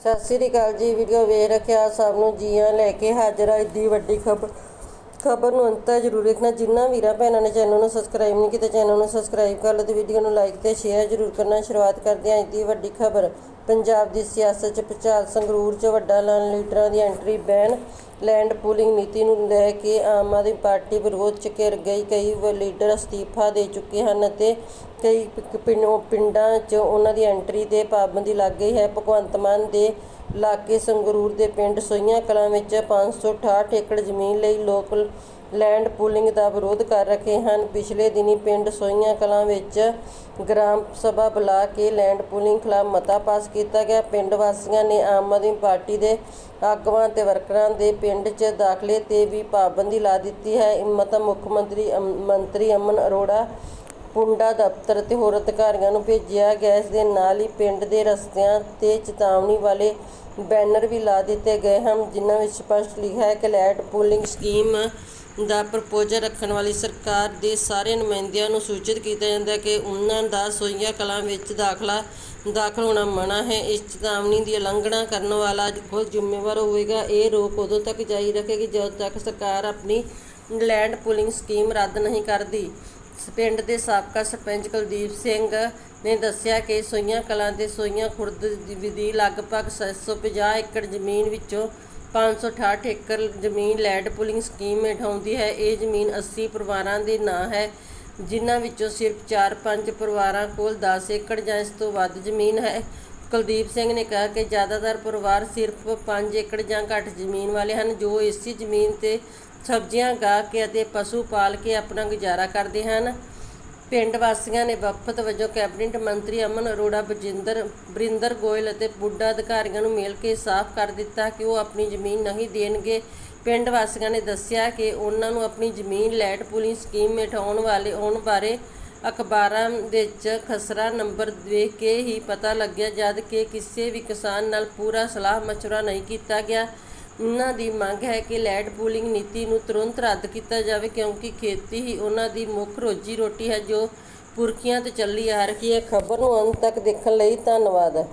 ਸਤਿ ਸ੍ਰੀ ਅਕਾਲ ਜੀ ਵੀਡੀਓ ਵੇਖ ਰੱਖਿਆ, ਸਭ ਨੂੰ ਜੀਆਂ ਲੈ ਕੇ ਹਾਜ਼ਰ ਆ ਇੱਡੀ ਵੱਡੀ ਖਬਰ। ਖਬਰ ਨੂੰ ਅੰਤ ਤੱਕ ਜ਼ਰੂਰ ਦੇਖਣਾ ਜਿਨ੍ਹਾਂ ਵੀਰਾਂ ਭੈਣਾਂ ਨੇ ਚੈਨਲ ਨੂੰ ਸਬਸਕ੍ਰਾਈਬ ਨਹੀਂ ਕੀਤਾ ਚੈਨਲ ਨੂੰ ਸਬਸਕ੍ਰਾਈਬ ਕਰ ਲਓ ਤੇ ਵੀਡੀਓ ਨੂੰ ਲਾਈਕ ਤੇ ਸ਼ੇਅਰ ਜ਼ਰੂਰ ਕਰਨਾ। ਸ਼ੁਰੂਆਤ ਕਰਦੇ ਹਾਂ ਅੱਜ ਦੀ ਵੱਡੀ ਖਬਰ। ਪੰਜਾਬ ਦੀ ਸਿਆਸਤ 'ਚ ਭੁਚਾਲ ਸੰਗਰੂਰ 'ਚ ਵੱਡਾ ਐਲਾਨ। ਲੀਡਰਾਂ ਦੀ ਐਂਟਰੀ ਬੈਨ ਲੈਂਡ ਪੂਲਿੰਗ ਨੀਤੀ ਨੂੰ ਲੈ ਕੇ ਆਮ ਆਦਮੀ ਪਾਰਟੀ ਵਿਰੋਧ 'ਚ ਘਿਰ ਗਈ। ਕਈ ਵ ਲੀਡਰ ਅਸਤੀਫਾ ਦੇ ਚੁੱਕੇ ਹਨ ਅਤੇ ਕਈ ਪਿ- ਪਿੰਡਾਂ 'ਚ ਉਹਨਾਂ ਦੀ ਐਂਟਰੀ ਤੇ ਪਾਬੰਦੀ ਲੱਗ ਗਈ ਹੈ। ਭਗਵੰਤ ਮਾਨ ਦੇ ਇਲਾਕੇ ਸੰਗਰੂਰ ਦੇ ਪਿੰਡ ਸੋਈਆਂ ਕਲਾਂ ਵਿੱਚ 568 ਏਕੜ ਜ਼ਮੀਨ ਲਈ ਲੋਕ ਲੈਂਡ ਪੂਲਿੰਗ ਦਾ ਵਿਰੋਧ ਕਰ ਰਹੇ ਹਨ। ਪਿਛਲੇ ਦਿਨੀ ਪਿੰਡ ਸੋਈਆਂ ਕਲਾਂ ਵਿੱਚ ਗ੍ਰਾਮ ਸਭਾ ਬੁਲਾ ਕੇ ਲੈਂਡ ਪੂਲਿੰਗ ਖਿਲਾਫ ਮਤਾ ਪਾਸ ਕੀਤਾ ਗਿਆ। ਪਿੰਡ ਵਾਸੀਆਂ ਨੇ ਆਮ ਆਦਮੀ ਪਾਰਟੀ ਦੇ ਆਗੂਆਂ ਤੇ ਵਰਕਰਾਂ ਦੇ ਪਿੰਡ 'ਚ ਦਾਖਲੇ ਤੇ ਵੀ ਪਾਬੰਦੀ ਲਾ ਦਿੱਤੀ ਹੈ। ਮਤਾ ਮੁੱਖ ਮੰਤਰੀ ਅਮ- ਮੰਤਰੀ ਅਮਨ ਅਰੋੜਾ ਪੁੰਡਾ ਦਫ਼ਤਰ ਅਤੇ ਹੋਰ ਅਧਿਕਾਰੀਆਂ ਨੂੰ ਭੇਜਿਆ ਗੈਸ ਦੇ ਨਾਲ ਹੀ ਪਿੰਡ ਦੇ ਰਸਤਿਆਂ ਤੇ ਚੇਤਾਵਨੀ ਵਾਲੇ ਬੈਨਰ ਵੀ ਲਾ ਦਿੱਤੇ ਗਏ ਹਨ, ਜਿਨ੍ਹਾਂ ਵਿੱਚ ਸਪਸ਼ਟ ਲਿਖਿਆ ਹੈ ਕਿ ਲੈਟ ਪੂਲਿੰਗ ਸਕੀਮ ਦਾ ਪ੍ਰਪੋਜ਼ਲ ਰੱਖਣ ਵਾਲੀ ਸਰਕਾਰ ਦੇ ਸਾਰੇ ਨੁਮਾਇੰਦਿਆਂ ਨੂੰ ਸੂਚਿਤ ਕੀਤਾ ਜਾਂਦਾ ਹੈ ਕਿ ਉਹਨਾਂ ਦਾ ਸੋਈਆਂ ਕਲਾਂ ਵਿੱਚ ਦਾਖਲਾ ਦਾਖਲ ਹੋਣਾ ਮਨਾ ਹੈ। ਇਸ ਚੇਤਾਵਨੀ ਦੀ ਉਲੰਘਣਾ ਕਰਨ ਵਾਲਾ ਖੁਦ ਜ਼ਿੰਮੇਵਾਰ ਹੋਵੇਗਾ। ਇਹ ਰੋਕ ਉਦੋਂ ਤੱਕ ਜਾਰੀ ਰੱਖੇਗੀ ਜਦੋਂ ਤੱਕ ਸਰਕਾਰ ਆਪਣੀ ਲੈਂਡ ਪੂਲਿੰਗ ਸਕੀਮ ਰੱਦ ਨਹੀਂ ਕਰਦੀ। ਪਿੰਡ ਦੇ ਸਾਬਕਾ ਸਰਪੰਚ ਕੁਲਦੀਪ ਸਿੰਘ ਨੇ ਦੱਸਿਆ ਕਿ ਸੋਈਆਂ ਕਲਾਂ ਤੇ ਸੋਈਆਂ ਖੁਰਦ ਦੀ ਦੀ ਲਗਭਗ 750 ਏਕੜ ਜ਼ਮੀਨ ਵਿੱਚੋਂ 568 ਏਕੜ ਜ਼ਮੀਨ ਲੈਂਡ ਪੂਲਿੰਗ ਸਕੀਮ ਹੇਠ ਆਉਂਦੀ ਹੈ। ਇਹ ਜ਼ਮੀਨ 80 ਪਰਿਵਾਰਾਂ ਦੇ ਨਾਂ ਹੈ, ਜਿਨ੍ਹਾਂ ਵਿੱਚੋਂ ਸਿਰਫ 4-5 ਪਰਿਵਾਰਾਂ ਕੋਲ 10 ਏਕੜ ਜਾਂ ਇਸ ਤੋਂ ਵੱਧ ਜ਼ਮੀਨ ਹੈ। ਕੁਲਦੀਪ ਸਿੰਘ ਨੇ ਕਿਹਾ ਕਿ ਜ਼ਿਆਦਾਤਰ ਪਰਿਵਾਰ ਸਿਰਫ 5 ਏਕੜ ਜਾਂ ਘੱਟ ਜ਼ਮੀਨ ਵਾਲੇ ਹਨ, ਜੋ ਇਸੇ ਜ਼ਮੀਨ ਤੇ ਸਬਜ਼ੀਆਂ ਗਾ ਕੇ ਅਤੇ ਪਸ਼ੂ ਪਾਲ ਕੇ ਆਪਣਾ ਗੁਜ਼ਾਰਾ ਕਰਦੇ ਹਨ। ਪਿੰਡ ਵਾਸੀਆਂ ਨੇ ਵਫਦ ਵਜੋਂ ਕੈਬਨਿਟ ਮੰਤਰੀ ਅਮਨ ਅਰੋੜਾ, ਬਜਿੰਦਰ, ਬਰਿੰਦਰ ਗੋਇਲ ਅਤੇ ਬੁੱਢਾ ਅਧਿਕਾਰੀਆਂ ਨੂੰ ਮਿਲ ਕੇ ਸਾਫ਼ ਕਰ ਦਿੱਤਾ ਕਿ ਉਹ ਆਪਣੀ ਜ਼ਮੀਨ ਨਹੀਂ ਦੇਣਗੇ। ਪਿੰਡ ਵਾਸੀਆਂ ਨੇ ਦੱਸਿਆ ਕਿ ਉਹਨਾਂ ਨੂੰ ਆਪਣੀ ਜ਼ਮੀਨ ਲੈਟ ਪੂਲਿੰਗ ਸਕੀਮ ਹੇਠ ਵਾਲੇ, ਆਉਣ ਬਾਰੇ ਅਖਬਾਰਾਂ ਵਿੱਚ ਖਸਰਾ ਨੰਬਰ ਦੇਖ ਕੇ ਹੀ ਪਤਾ ਲੱਗਿਆ, ਜਦ ਕਿ ਕਿਸੇ ਵੀ ਕਿਸਾਨ ਨਾਲ ਪੂਰਾ ਸਲਾਹ ਮਸ਼ਵਰਾ ਨਹੀਂ ਕੀਤਾ ਗਿਆ। ਉਹਨਾਂ ਦੀ ਮੰਗ ਹੈ ਕਿ ਲੈਂਡ ਪੂਲਿੰਗ ਨੀਤੀ ਨੂੰ ਤੁਰੰਤ ਰੱਦ ਕੀਤਾ ਜਾਵੇ, ਕਿਉਂਕਿ ਖੇਤੀ ਹੀ ਉਹਨਾਂ ਦੀ ਮੁੱਖ ਰੋਜੀ ਰੋਟੀ ਹੈ ਜੋ ਪੁਰਖੀਆਂ ਤੋਂ ਚੱਲੀ ਆ ਰਹੀ ਹੈ। ਖਬਰ ਨੂੰ ਅੰਤ ਤੱਕ ਦੇਖਣ ਲਈ ਧੰਨਵਾਦ।